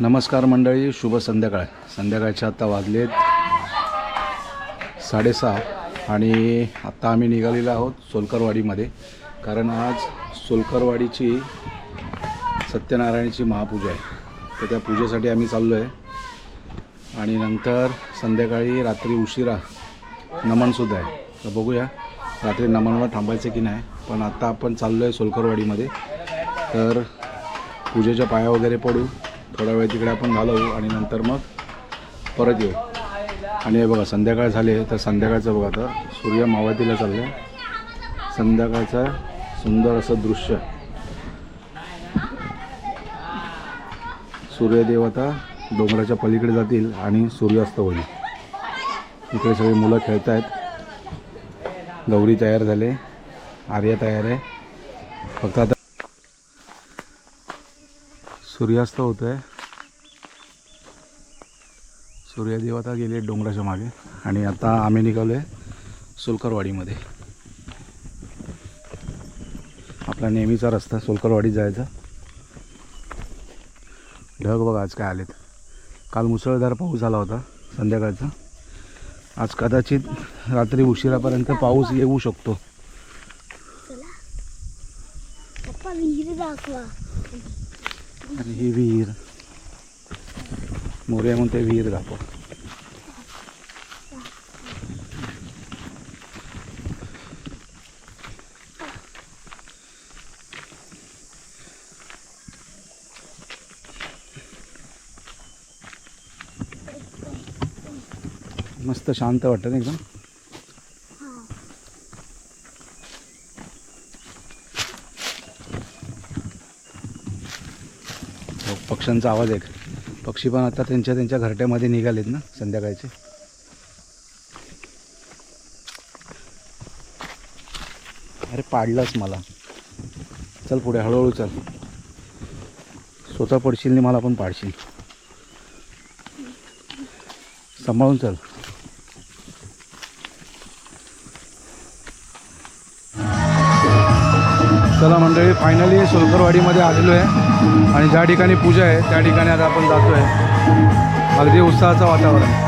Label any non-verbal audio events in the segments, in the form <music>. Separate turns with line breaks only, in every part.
नमस्कार मंडळी शुभ संध्याकाळ. संध्याकाळच्या आत्ता वाजलेत साडेसहा आणि आत्ता आम्ही निघालेलो आहोत सोलकरवाडीमध्ये. कारण आज सोलकरवाडीची सत्यनारायणाची महापूजा आहे. तर त्या पूजेसाठी आम्ही चाललो आहे आणि नंतर संध्याकाळी रात्री उशिरा नमनसुद्धा आहे. तर बघूया रात्री नमनवर थांबायचं की नाही. पण आत्ता आपण चाललो आहे सोलकरवाडीमध्ये. तर पूजेच्या पाया वगैरे पडू. थोडा वेळ तिकडे आपण घालवू आणि नंतर मग परत येऊ. आणि हे बघा संध्याकाळ झाले तर संध्याकाळचं बघा आता. सूर्य मावळतीला चाललं आहे संध्याकाळचं सुंदर असं दृश्य. सूर्यदेव आता डोंगराच्या पलीकडे जातील आणि सूर्यास्त होईल. इकडे सगळी मुलं खेळत आहेत गौरी तयार झाले. आर्या तयार आहे. फक्त आता सूर्यास्त होतो आहे सूर्यदेव आता गेले डोंगराच्या मागे. आणि आता आम्ही निघालो आहे सोलकरवाडीमध्ये. आपला नेहमीचा रस्ता सोलकरवाडीत जायचा. ढग बघा आज काय आलेत. काल मुसळधार पाऊस झाला होता संध्याकाळचा. आज कदाचित रात्री उशिरापर्यंत पाऊस येऊ शकतो. आणि ही विहीर. मोर्या म्हणते विहीर दाखव. मस्त शांत वाटतं ना एकदम हो, पक्ष्यांचा आवाज आहे पक्षी पण आता त्यांच्या त्यांच्या घरट्यामध्ये निघालेत ना संध्याकाळचे. अरे पाडलास मला. चल पुढे हळूहळू चल. स्वतः पडशील नाही मला पण पाडशील. सांभाळून चल. चला मंडळी फायनली सोलकरवाडीमध्ये आलेलो आहे. आणि ज्या ठिकाणी पूजा आहे त्या ठिकाणी आता आपण जातो आहे अगदी उत्साहाचं वातावरण.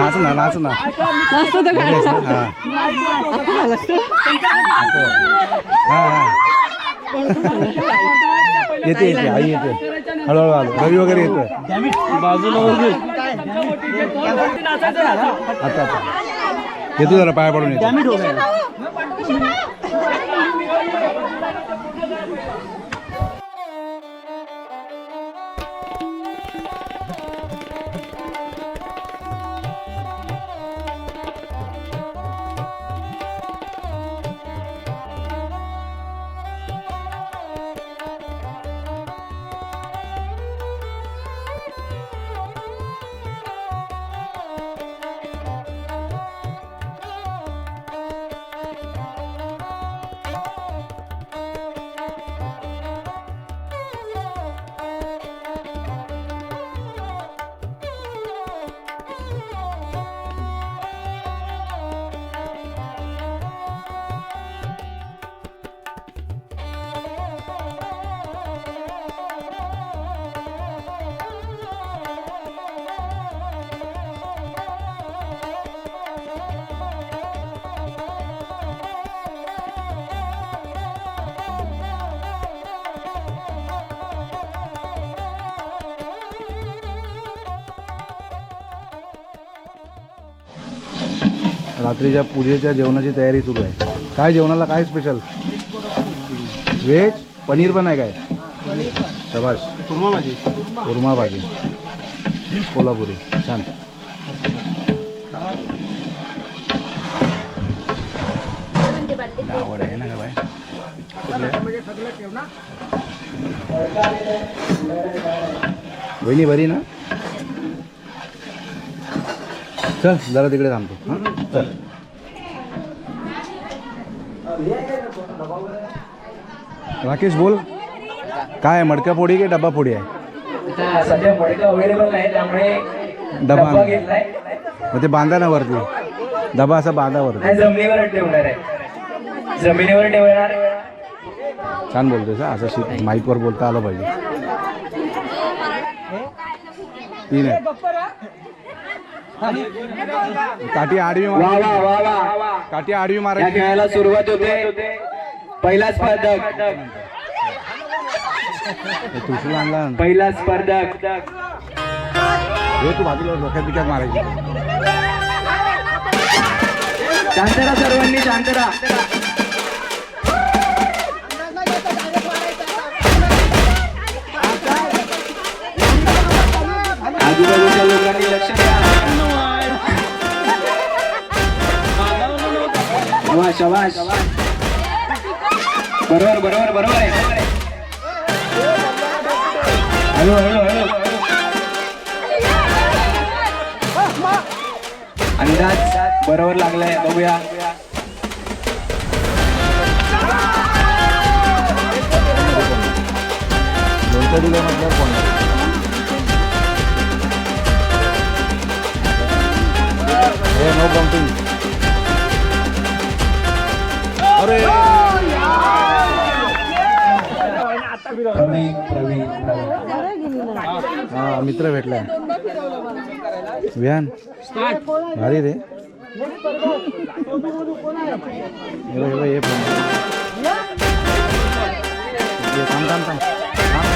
नाच ना नाच ना. हा हा हा. येते येते आई येते. हळूहळू आलो. रवी वगैरे येतं
बाजूला
आता आता. येतो जरा पाया पडून येतो. रात्रीच्या पूजेच्या जेवणाची तयारी सुरू आहे. काय जेवणाला काय स्पेशल व्हेज पनीर पण आहे काय? शबाश
कुर्मा भाजी.
कुर्मा भाजी कोल्हापुरी. छान. आवड आहे ना का बाय वहिनी ना? चल जरा तिकडे थांबतो हां? चल. राकेश बोल. काय आहे, मडका पोळी की डब्बा पोळी आहे?
आता सध्या मडका अवेलेबल नाही त्यामुळे
डबा मग ते बांधा ना वरती डबा असा बांधा वरती
जमिनीवर ठेवणार आहे. जमिनीवर ठेवणार.
छान बोलतोय सा असं शी माईकवर बोलता आलं पाहिजे. तीन आहे. काठी आडवी
वा
मार.
वा वा वा वा.
काठी आडवी
या
मारायची
खेळाला सुरुवात होते. पहिला स्पर्धक.
आणला.
पहिला स्पर्धक.
हे तू बाजूला डोक्यात बिक्यात मारायची.
शांतरा सर्वांनी शांतरा. आजूबाजूच्या शबाश शबाश बरोबर बरोबर बरोबर आहे हळू हळू हळू अंदाज बरोबर लागलाय बघूया
लोणचं दिलं म्हटल्यावर कोण हे नो अरे!
प्रवीण प्रवीण प्रवीण.
हा मित्र भेटलाय विहान भारी रे. हे हे हे पण. हे थांब थांब, थांब.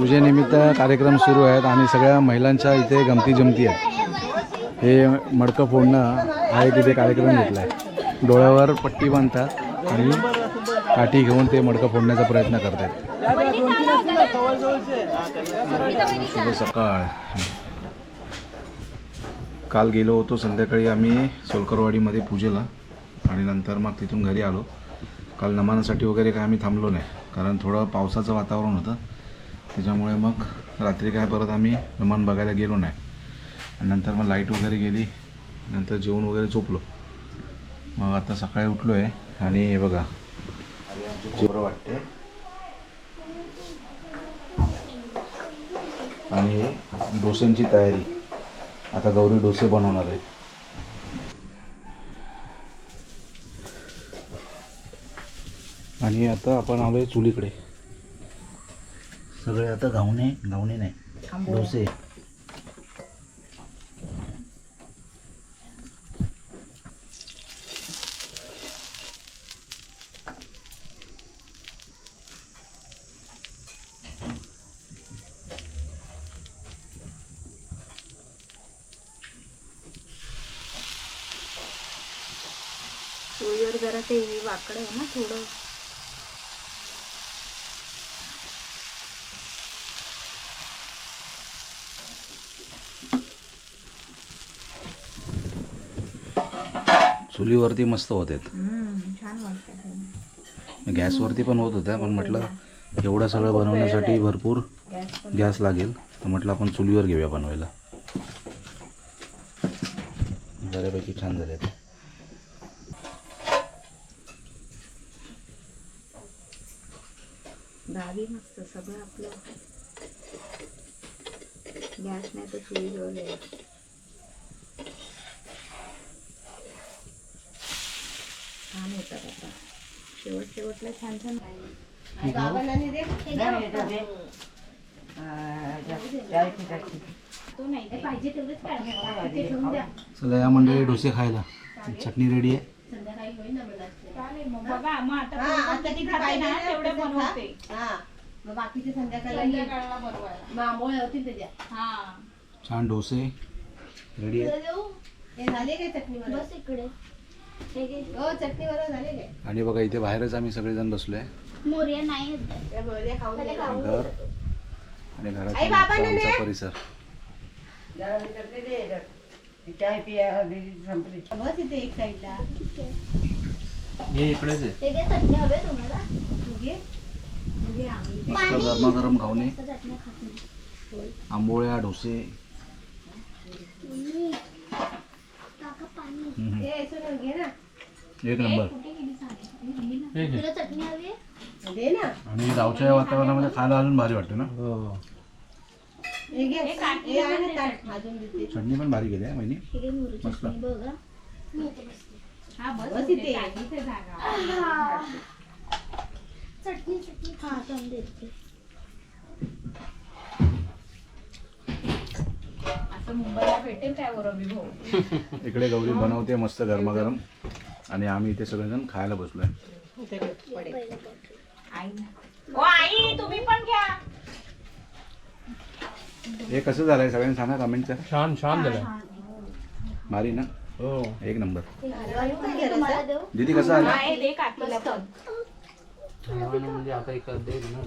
पूजेनिमित्त कार्यक्रम सुरू आहेत आणि सगळ्या महिलांच्या इथे गमती जमती आहेत. हे मडकं फोडणं हा एक इथे कार्यक्रम घेतला आहे डोळ्यावर पट्टी बांधतात आणि काठी घेऊन ते मडकं फोडण्याचा प्रयत्न करतात. शुभ सकाळ. काल गेलो होतो संध्याकाळी आम्ही सोलकरवाडीमध्ये पूजेला आणि नंतर मग तिथून घरी आलो. काल नमानासाठी वगैरे काय आम्ही थांबलो नाही कारण थोडं पावसाचं वातावरण होतं. त्याच्यामुळे मग रात्री काय परत आम्ही विमान बघायला गेलो नाही. आणि नंतर मग लाइट वगैरे गेली नंतर जेवण वगैरे झोपलो. मग आता सकाळी उठलो आहे आणि हे बघा. बरं वाटते आणि डोसेंची डोस्यांची तयारी. आता गौरी डोसे बनवणार आहे. आणि आता आपण आलो आहे चुलीकडे. सगळे आता घावणे घावणे नाही. डोसे.
चोळीवर जरा ते वाकडं आहे ना थोडं.
चुलीवरती मस्त होते गॅसवरती पण होत होत्या पण म्हटलं एवढं सगळं बनवण्यासाठी भरपूर गॅस लागेल. तर म्हटलं आपण चुलीवर घेऊया बनवायला. बऱ्यापैकी छान झाले ते
गावी मस्त सगळं आपलं. गॅस नाही तर चुलीजवळ आहे. छान होतात आता शेवट शेवटला छान छान.
चला या मंडळी डोसे खायला. चटणी रेडी आहे. छान डोसे. रेडी आहेत.
देऊ?
हे झाले काय चटणी
बस इकडे.
आणि बघा इथे बाहेरच आम्ही सगळेजण बसलो आहे
मोर्या नाही येत.
त्या बरोबर खाऊन घे.
घर. आणि घराचा
ने.
परिसर.
हे इकडेच आहे
हे
मस्त गरमागरम खाऊने आंबोळ्या डोसे. एक नंबर.
तुला चटणी हवी आहे?
दे ना.
आणि गावच्या वातावरणामध्ये खायला अजून भारी वाटतं ना?
हे. हे देते.
चटणी पण भारी आहे महिनी
हे
मस्त.
चटणी बघा मी इथे <laughs>
इकडे गौरी बनवते मस्त गरमागरम. आणि आम्ही इथे सगळेजण खायला बसलोय.
हो आई तुम्ही पण घ्या.
हे कसं झालंय सगळ्यांनी सांगा कमेंट करा
छान छान झालं.
भारी ना.
हो.
एक नंबर. दीदी कसं आलं
म्हणजे आता एक दे ना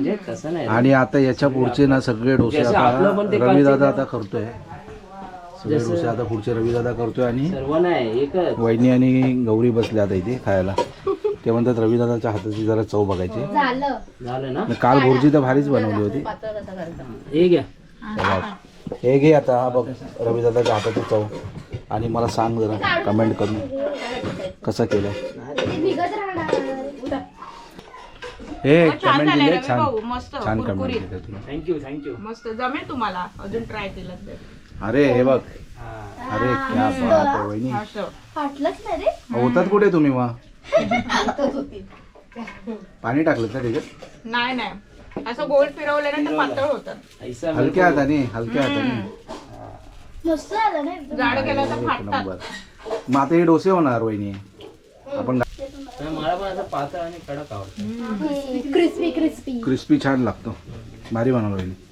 म्हणजे कसं नाही
आणि आता याच्या पुढचे ना सगळे डोसे
जसं
आता
आपलं पण ते
रवी दादा
कालचे
आता करतोय. सगळे डोसे आता पुढचे रवी दादा करतोय आणि
सर्व नाही एकच.
वहिनी आणि गौरी बसले आता इथे खायला. ते म्हणतात रवी दादाच्या हाताची जरा चव बघायची.
झालं.
झालं ना?
काल भुर्जी तर भारीच बनवली होती.
हे घ्या.
चला. हे घे आता हा बघ रवी दादाच्या हाताची चव. आणि मला सांग जरा कमेंट करून. कसं केलं
ते निघत राहणार.
हे कमेंट दिले छान छान कमेंट. दिले
थँक्यू थँक्यू
मस्त जमेल तुम्हाला. अजून ट्राय केलं तर.
अरे हे बघ. अरे क्या बात आहे वहिनी.
फाटलंच रे.
होतात कुठे तुम्ही मग? पाणी टाकलं का त्याच्यात
नाही नाही. असं गोल फिरवल्यानंतर पातळ होतं.
हलक्या हाताने हलक्या हाताने.
मस्त ना
जाड केलं तर फाटतात.
नंबर. मग आता हे डोसे होणार वहिनी. आपण
मला पण असं पातळ आणि कडक आवडतं.
Crispy crispy.
क्रिस्पी छान लागतो. भारी बनवलं